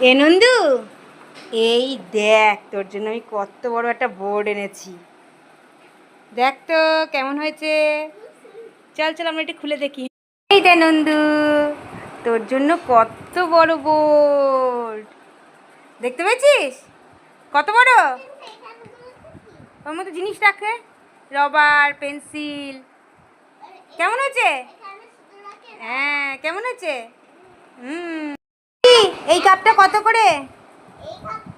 এ নন্দু, এই দেখ, তোর জন্য আমি কত বড় একটা বোর্ড এনেছি। দেখ তো, কেমন হয়েছে? চল চল, আমরা এটা খুলে দেখি। এইটা নন্দু, তোর জন্য কত বড় বোর্ড। দেখতে পেয়েছিস? কত বড়? ওর মতো জিনিস রাখে রবার, পেন্সিল। কেমন হয়েছে? হ্যাঁ কেমন হয়েছে? হুম। এই কাপটা কত করে?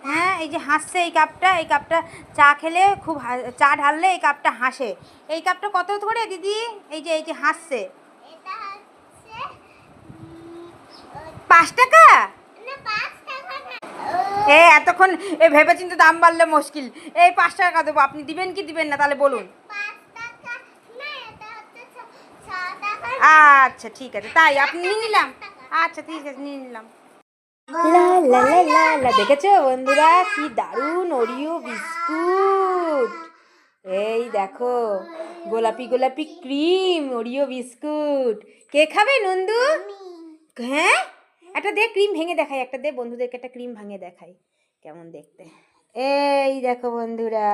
হ্যাঁ এই যে হাসছে এই কাপটা এই কাপটা চা খেলে খুব চা ঢাললে এই কাপটা হাসে। এই কাপটা কত করে দিদি? এই যে এই যে হাসছে। পাঁচ টাকা? এ এতক্ষণ এ ভেবে চিন্তে দাম বাড়লে মুশকিল। এই পাঁচ টাকা দেবো? আপনি দিবেন কি দিবেন না? তাহলে বলুন। আচ্ছা ঠিক আছে। তাই আপনি নিয়ে নিলাম। আচ্ছা ঠিক আছে নিয়ে নিলাম। লা লা লা লা লা দেখেছ বন্ধুরা কি দারুণ ওরিও বিস্কুট এই দেখো গোলাপি গোলাপি ক্রিম ওরিও বিস্কুট কে খাবে নন্দু হ্যাঁ একটা দে ক্রিম ভেঙে দেখাই একটা দে বন্ধুদেরকে একটা ক্রিম ভাঙে দেখাই কেমন দেখতে এই দেখো বন্ধুরা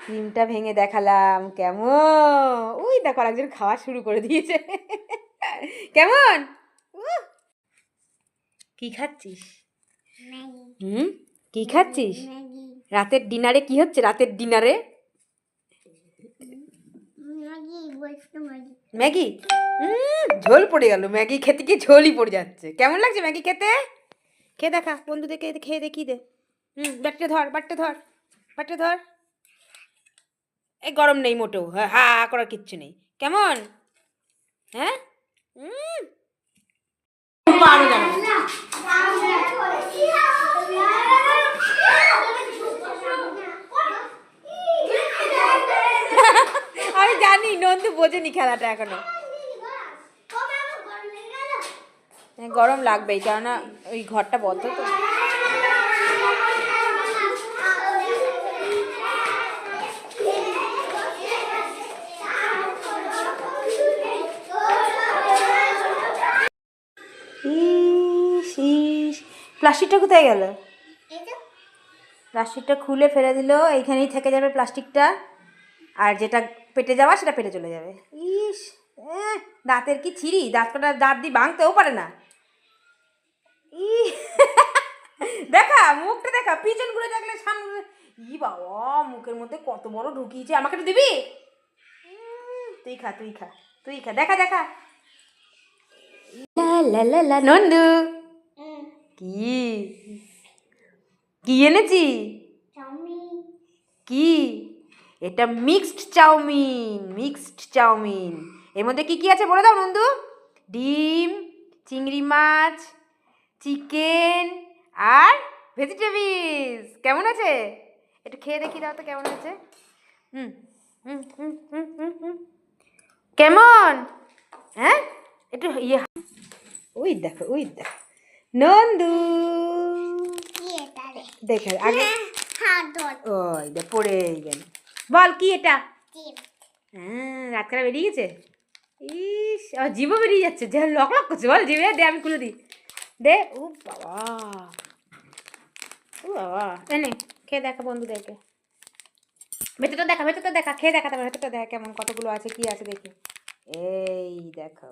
ক্রিমটা ভেঙে দেখালাম কেমন ওই দেখো একজন খাওয়া শুরু করে দিয়েছে কেমন! কি খাচ্ছিস? হুম? কি খাচ্ছিস? রাতের ডিনারে কি হচ্ছে? রাতের ডিনারে? ম্যাগি ঝোল পড়ে গেল। ম্যাগি খেতে কি ঝোলই পড়ে যাচ্ছে। কেমন লাগছে ম্যাগি খেতে? খেয়ে দেখা বন্ধুদেরকে খেয়ে দেখি দে হুম বাটটা ধর বাটটা ধর বাটটা ধর। এই গরম নেই মোটেও হ্যাঁ হা করার কিচ্ছু নেই। কেমন? হ্যাঁ? উম। পারো জানো না। আমি জানি নন্দু বোঝেনি খেলাটা এখনও। হ্যাঁ, গরম লাগবেই কেননা ওই ঘরটা বদ্ধ তো। প্লাস্টিকটা কোথায় গেল? প্লাস্টিকটা খুলে ফেলে দিল এইখানেই থেকে যাবে প্লাস্টিকটা। আর যেটা পেটে যাওয়া সেটা পেটে চলে যাবে। ইস দাঁতের কি ছিরি? দাঁত কটা দাঁত দিয়ে ভাঙতেও পারে না। ই দেখা মুখটা দেখা পিছন ঘুরে দেখলে সামনে ই বাবা মুখের মধ্যে কত বড় ঢুকিয়েছে আমাকে একটু দিবি? তুই খা তুই খা তুই খা দেখা দেখা। লা লা লা লা নন্দু। কি? কি এনেছি? কি? এটা মিক্সড চাউমিন মিক্সড চাউমিন। এর মধ্যে কি কি আছে বলে দাও নন্দু? ডিম চিংড়ি মাছ চিকেন আর ভেজিটেবলস কেমন আছে? একটু খেয়ে দেখি দাও তো কেমন আছে হুম কেমন? হ্যাঁ? একটু ইয়ে ওই দেখো ওই দেখো। নন্দু! দেখে। আগে ওই দে পড়ে গেল। বল কি এটা? হ্যাঁ বেরিয়ে গেছে? ইস আর জিভও বেরিয়ে যাচ্ছে। যে লক লক করছে। বল জিভে দে আমি খুলে দিই। দে ও বাবা। ও বাবা। এনে খেয়ে দেখা বন্ধুদেরকে। ভেতরটা দেখা ভেতরটা দেখা খেয়ে দেখা তারপর ভেতরটা দেখা কেমন কতগুলো আছে কি আছে দেখি। এই দেখো।